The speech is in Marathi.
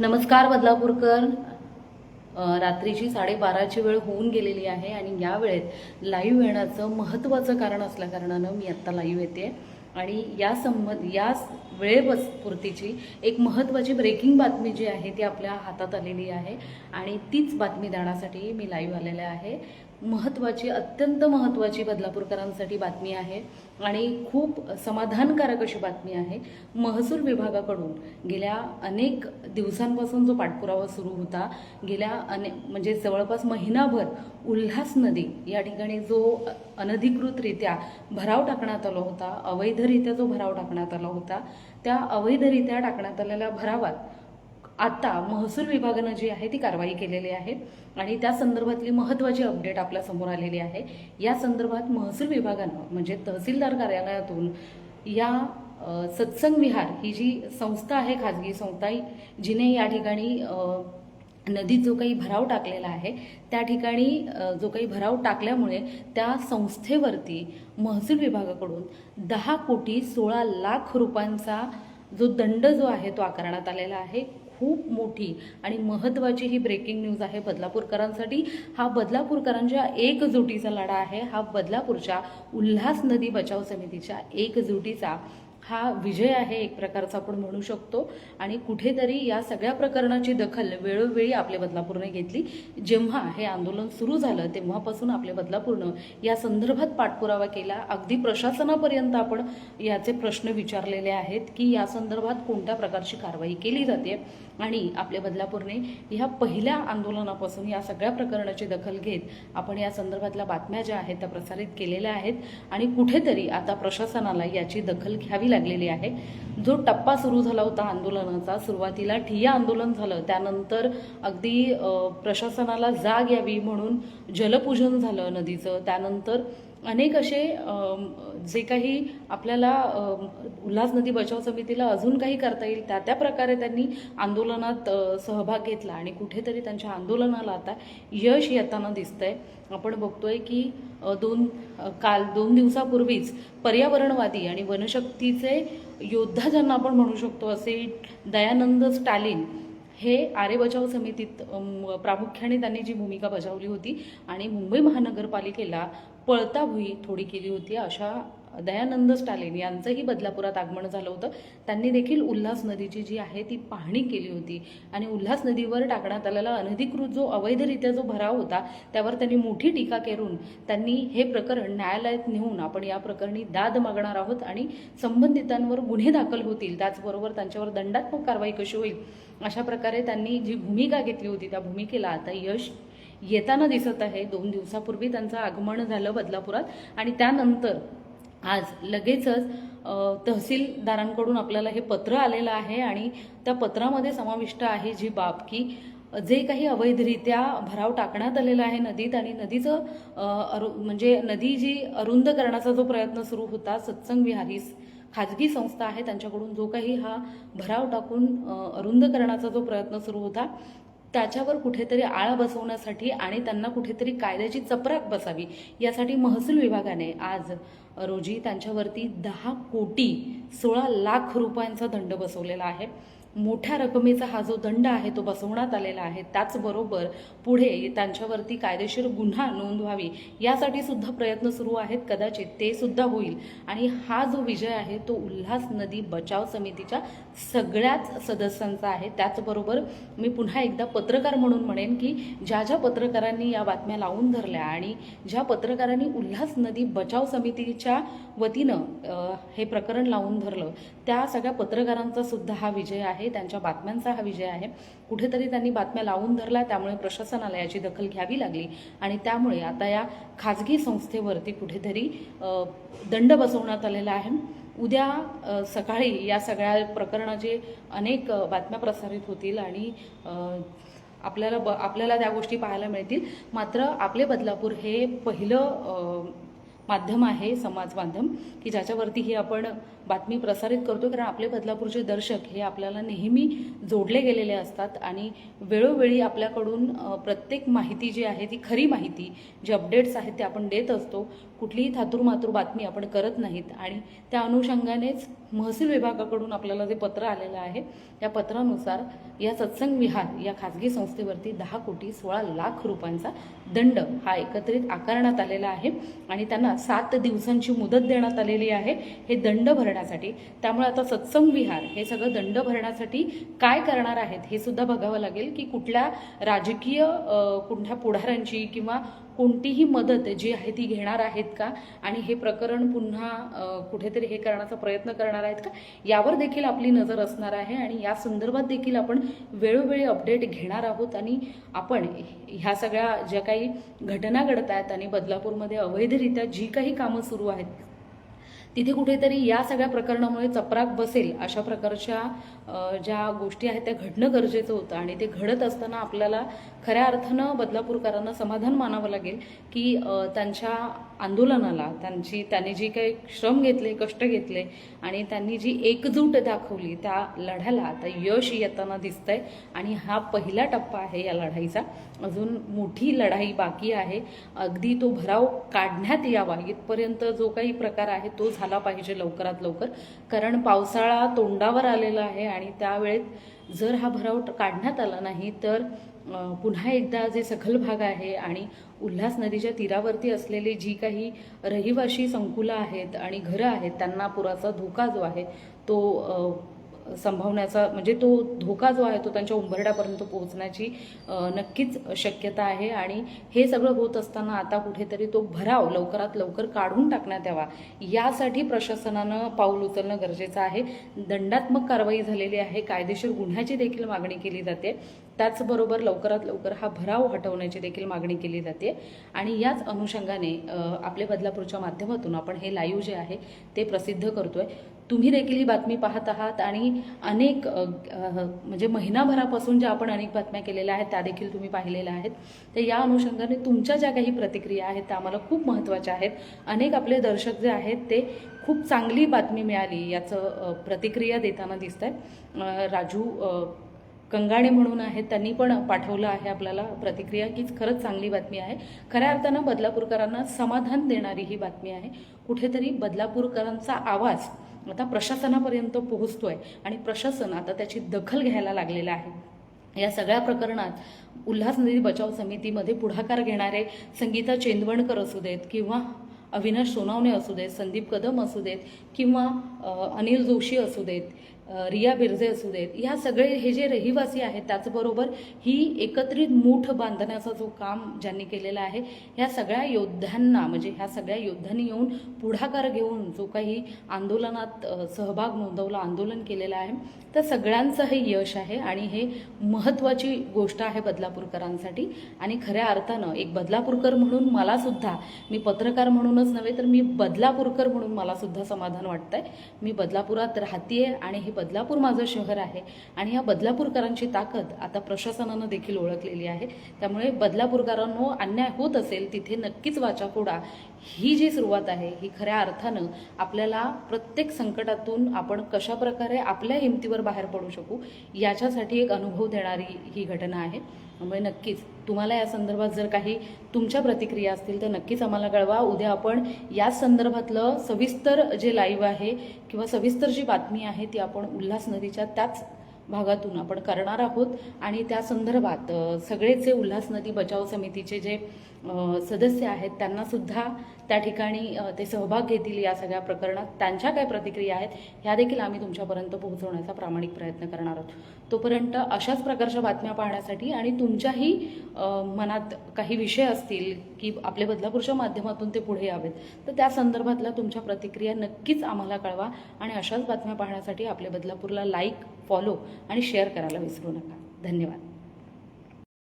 नमस्कार बदलापूरकर. रात्रीची साडेबाराची वेळ होऊन गेलेली आहे आणि या वेळेत लाईव्ह येण्याचं महत्त्वाचं कारण असल्याकारणानं मी आत्ता लाईव्ह येते. आणि या संबंध या वेळेपुरतीची एक महत्त्वाची ब्रेकिंग बातमी जी आहे ती आपल्या हातात आलेली आहे आणि तीच बातमी देण्यासाठी मी लाईव्ह आलेले आहे. महत्त्वाची अत्यंत महत्त्वाची बदलापूरकरांसाठी बातमी आहे आणि खूप समाधानकारक अशी बातमी आहे. महसूल विभागाकडून गेल्या अनेक दिवसांपासून जो पाठपुरावा सुरू होता गेल्या अने म्हणजे जवळपास महिनाभर उल्हास नदी या ठिकाणी जो अनधिकृतरित्या भराव टाकण्यात आला होता अवैधरित्या जो भराव टाकण्यात आला होता त्या अवैधरित्या टाकण्यात आलेल्या भरावात आता महसूल विभागानं जी आहे ती कारवाई केलेली आहे आणि त्या संदर्भातली महत्त्वाची अपडेट आपल्यासमोर आलेली आहे. या संदर्भात महसूल विभागानं म्हणजे तहसीलदार कार्यालयातून या सत्संग विहार ही जी संस्था आहे खाजगी संस्था जिने या ठिकाणी नदीत जो काही भराव टाकलेला आहे त्या ठिकाणी जो काही भराव टाकल्यामुळे त्या संस्थेवरती महसूल विभागाकडून दहा कोटी सोळा लाख रुपयांचा जो दंड जो आहे तो आकारण्यात आलेला आहे. खूप मोठी आणि महत्त्वाची ही ब्रेकिंग न्यूज आहे बदलापूरकरांसाठी. हा बदलापूरकरांच्या एकजुटीचा लढा आहे. हा बदलापूरच्या उल्हास नदी बचाव समितीच्या एकजुटीचा हा विजय आहे एक प्रकारचा आपण म्हणू शकतो. आणि कुठेतरी या सगळ्या प्रकरणाची दखल वेळोवेळी आपले बदलापूरने घेतली. जेव्हा हे आंदोलन सुरू झालं तेव्हापासून आपले बदलापूरनं या संदर्भात पाठपुरावा केला. अगदी प्रशासनापर्यंत आपण याचे प्रश्न विचारलेले आहेत की या संदर्भात कोणत्या प्रकारची कारवाई केली जाते? आणि आपले बदलापूरने ह्या पहिल्या आंदोलनापासून या सगळ्या प्रकरणाची दखल घेत आपण या संदर्भातल्या बातम्या ज्या आहेत त्या प्रसारित केलेल्या आहेत. आणि कुठेतरी आता प्रशासनाला याची दखल घ्यावी लागलेली आहे. जो टप्पा सुरू झाला होता आंदोलनाचा सुरुवातीला ठिय्या आंदोलन झालं. त्यानंतर अगदी प्रशासनाला जाग यावी म्हणून जलपूजन झालं नदीचं. त्यानंतर अनेक असे जे काही आपल्याला उल्हास नदी बचाव समितीला अजून काही करता येईल त्या त्या प्रकारे त्यांनी आंदोलनात सहभाग घेतला आणि कुठेतरी त्यांच्या आंदोलनाला आता यश येताना दिसतंय. आपण बघतोय की दोन काल दोन दिवसापूर्वीच पर्यावरणवादी आणि वनशक्तीचे योद्धा ज्यांना आपण म्हणू शकतो असे दयानंद स्टॅलिन हे आरे बचाव समितीत प्रामुख्याने त्यांनी जी भूमिका बजावली होती आणि मुंबई महानगरपालिकेला पळता भुई थोडी केली होती. अशा दयानंद स्टालिन यांचंही बदलापुरात आगमन झालं होतं. त्यांनी देखील उल्हास नदीची जी आहे ती पाहणी केली होती. आणि उल्हास नदीवर टाकण्यात आलेला अनधिकृत जो अवैधरित्या जो भराव होता त्यावर त्यांनी मोठी टीका करून त्यांनी हे प्रकरण न्यायालयात नेऊन आपण या प्रकरणी दाद मागणार आहोत आणि संबंधितांवर गुन्हे दाखल होतील. त्याचबरोबर त्यांच्यावर दंडात्मक कारवाई कशी होईल? अशा प्रकारे त्यांनी जी भूमिका घेतली होती त्या भूमिकेला आता यश येताना दिसत आहे. दोन दिवसापूर्वी त्यांचं आगमन झालं बदलापुरात. आणि त्यानंतर आज लगेचच तहसीलदारांकडून आपल्याला हे पत्र आलेलं आहे आणि त्या पत्रामध्ये समाविष्ट आहे जी बाब की जे काही अवैधरित्या भराव टाकण्यात आलेला आहे नदीत आणि नदीचं अरु म्हणजे नदी जी अरुंद करण्याचा जो प्रयत्न सुरू होता सत्संग विहारीस खाजगी संस्था आहे त्यांच्याकडून जो काही हा भराव टाकून अरुंद करण्याचा जो प्रयत्न सुरू होता त्याच्यावर कुठेतरी आळा बसवण्यासाठी आणि त्यांना कुठेतरी कायद्याची चपराक बसावी यासाठी महसूल विभागाने आज रोजी त्यांच्यावरती दहा कोटी सोळा लाख रुपयांचा दंड बसवलेला आहे. मोठ्या रकमेचा हा जो दंड आहे तो बसवण्यात आलेला आहे. त्याचबरोबर पुढे त्यांच्यावरती कायदेशीर गुन्हा नोंद व्हावी यासाठी सुद्धा प्रयत्न सुरू आहेत. कदाचित ते सुद्धा होईल. आणि हा जो विजय आहे तो उल्हास नदी बचाव समितीच्या सगळ्याच सदस्यांचा आहे. त्याचबरोबर मी पुन्हा एकदा पत्रकार म्हणून म्हणेन की ज्या ज्या पत्रकारांनी या बातम्या लावून धरल्या आणि ज्या पत्रकारांनी उल्हास नदी बचाव समितीच्या वतीनं हे प्रकरण लावून धरलं त्या सगळ्या पत्रकारांचा सुद्धा हा विजय आहे. त्यांच्या बातम्यांचा हा विजय आहे. कुठेतरी त्यांनी बातम्या लावून धरल्या त्यामुळे प्रशासनाला याची दखल घ्यावी लागली. आणि त्यामुळे आता या खाजगी संस्थेवरती कुठेतरी दंड बसवण्यात आलेला आहे. उद्या सकाळी या सगळ्या प्रकरणाचे अनेक बातम्या प्रसारित होतील आणि आपल्याला ब आपल्याला त्या गोष्टी पाहायला मिळतील. मात्र आपले बदलापूर हे पहिलं माध्यम आहे समाज माध्यम की ज्याच्यावरती ही आपण बातमी प्रसारित करतो कारण आपले बदलापूरचे दर्शक हे आपल्याला नेहमी जोडले गेलेले असतात आणि वेळोवेळी आपल्याकडून प्रत्येक माहिती जी आहे ती खरी माहिती जी अपडेट्स आहेत ते आपण देत असतो. कुठलीही थातूरमातूर बातमी आपण करत नाहीत. आणि त्या अनुषंगानेच महसूल विभागाकडून आपल्याला जे पत्र आलेलं आहे त्या पत्रानुसार या सत्संग विहार या खाजगी संस्थेवरती दहा कोटी सोळा लाख रुपयांचा दंड हा एकत्रित आकारण्यात आलेला आहे. आणि त्यांना सात दिवसांची मुदत देण्यात आलेली आहे. हे दंड भरण्यासाठी. त्यामुळे आता सत्संग विहार हे सगळं दंड भरण्यासाठी काय करणार आहेत हे सुद्धा बघावं लागेल की कुठल्या राजकीय कुठल्या पुढाऱ्यांची किंवा कोणतीही मदत जी आहे ती घेणार आहेत का? आणि हे प्रकरण पुन्हा कुठेतरी हे करण्याचा प्रयत्न करणार आहेत का? यावर देखील आपली नजर असणार आहे आणि या संदर्भात देखील आपण वेळोवेळी अपडेट घेणार आहोत आणि आपण ह्या सगळ्या ज्या काही घटना घडत आहेत आणि बदलापूरमध्ये अवैधरित्या जी काही कामं सुरू आहेत तिथे कुठेतरी या सगळ्या प्रकरणामुळे चपराक बसेल अशा प्रकारच्या ज्या गोष्टी आहेत त्या घडणं गरजेचं होतं आणि ते घडत असताना आपल्याला खऱ्या अर्थानं बदलापूरकरांना समाधान मानावं लागेल की त्यांच्या आंदोलनाला त्यांची त्यांनी जी काही श्रम घेतले कष्ट घेतले आणि त्यांनी जी एकजूट दाखवली त्या लढ्याला आता यश येताना दिसतंय आणि हा पहिला टप्पा आहे या लढाईचा. अजून मोठी लढाई बाकी आहे. अगदी तो भराव काढण्यात यावा. इथपर्यंत जो काही प्रकार आहे तो झाला पाहिजे लवकरात लवकर. कारण पावसाळा तोंडावर आलेला आहे आणि त्यावेळेत जर हा भराव काढण्यात आला नाही तर पुन्हा एकदा जे सखल भाग आहे आणि उल्हास नदीच्या तीरावरती असलेली जी काही रहिवाशी संकुलं आहेत आणि घरं आहेत त्यांना पुराचा धोका जो आहे तो संभावण्याचा म्हणजे तो धोका जो आहे तो त्यांच्या उंबरड्यापर्यंत पोहोचण्याची नक्कीच शक्यता आहे. आणि हे सगळं होत असताना आता कुठेतरी तो भराव लवकरात लवकर काढून टाकण्यात यावा. यासाठी प्रशासनानं पाऊल उचलणं गरजेचं आहे. दंडात्मक कारवाई झालेली आहे. कायदेशीर गुन्ह्याची देखील मागणी केली जाते. त्याचबरोबर लवकरात लवकर हा भराव हटवण्याची देखील मागणी केली जाते. आणि याच अनुषंगाने आपले आपल्या बदलापूरच्या माध्यमातून आपण हे लाईव्ह जे आहे ते प्रसिद्ध करतोय. तुम्ही देखील ही बातमी पाहत आहात आणि अनेक म्हणजे महिनाभरापासून ज्या आपण अनेक बातम्या केलेल्या आहेत त्या देखील तुम्ही पाहिलेल्या आहेत. तर या अनुषंगाने तुमच्या ज्या काही प्रतिक्रिया आहेत त्या आम्हाला खूप महत्त्वाच्या आहेत. अनेक आपले दर्शक जे आहेत ते खूप चांगली बातमी मिळाली याचं प्रतिक्रिया देताना दिसत आहे राजू कंगाणे म्हणून आहेत त्यांनी पण पाठवलं आहे आपल्याला प्रतिक्रिया कीच खरंच चांगली बातमी आहे. खऱ्या अर्थानं बदलापूरकरांना समाधान देणारी ही बातमी आहे. कुठेतरी बदलापूरकरांचा आवाज आता प्रशासनापर्यंत पोहोचतोय आणि प्रशासन आता त्याची दखल घ्यायला लागलेलं आहे. या सगळ्या प्रकरणात उल्हास नदी बचाव समितीमध्ये पुढाकार घेणारे संगीता चेंदवणकर असू देत किंवा अविनाश सोनावणे असू देत संदीप कदम असू देत किंवा अनिल जोशी असू देत रिया बिरजे असू देत ह्या सगळे हे जे रहिवासी आहेत त्याचबरोबर ही एकत्रित मूठ बांधण्याचा जो काम ज्यांनी केलेला आहे ह्या सगळ्या योद्ध्यांना म्हणजे ह्या सगळ्या योद्ध्यांनी येऊन पुढाकार घेऊन जो काही आंदोलनात सहभाग नोंदवला आंदोलन केलेलं आहे तर सगळ्यांचं हे यश आहे आणि हे महत्त्वाची गोष्ट आहे बदलापूरकरांसाठी. आणि खऱ्या अर्थानं एक बदलापूरकर म्हणून मला सुद्धा मी पत्रकार म्हणूनच नव्हे तर मी बदलापूरकर म्हणून मला सुद्धा समाधान वाटतंय. मी बदलापुरात राहतीये आणि हे बदलापूर माझं शहर आहे आणि ह्या बदलापूरकरांची ताकद आता प्रशासनानं देखील ओळखलेली आहे. त्यामुळे बदलापूरकरांनो अन्याय होत असेल तिथे नक्कीच वाचा फोडा. ही जी सुरुवात आहे ही खऱ्या अर्थानं आपल्याला प्रत्येक संकटातून आपण कशा प्रकारे आपल्या हिमतीवर बाहेर पडू शकू याच्यासाठी एक अनुभव देणारी ही घटना आहे. त्यामुळे नक्कीच तुम्हाला या संदर्भात जर काही तुमच्या प्रतिक्रिया असतील तर नक्कीच आम्हाला कळवा. उद्या आपण या संदर्भातलं सविस्तर जे लाईव्ह आहे किंवा सविस्तर जी बातमी आहे ती आपण उल्हास नदीच्या त्याच भागातून आपण करणार आहोत. आणि त्या संदर्भात सगळेच जे उल्हास नदी बचाव समितीचे जे सदस्य आहेत त्यांना सुद्धा त्या ठिकाणी ते सहभाग घेतील या सगळ्या प्रकरणात. त्यांच्या काय प्रतिक्रिया आहेत ह्या देखील आम्ही तुमच्यापर्यंत पोहोचवण्याचा प्रामाणिक प्रयत्न करणार आहोत. तोपर्यंत अशाच प्रकारच्या बातम्या पाहण्यासाठी आणि तुमच्याही मनात काही विषय असतील की आपल्या बदलापूरच्या माध्यमातून ते पुढे यावेत. तर त्या संदर्भातल्या तुमच्या प्रतिक्रिया नक्कीच आम्हाला कळवा आणि अशाच बातम्या पाहण्यासाठी आपल्या बदलापूरला लाईक फॉलो आणि शेअर करायला विसरू नका. धन्यवाद.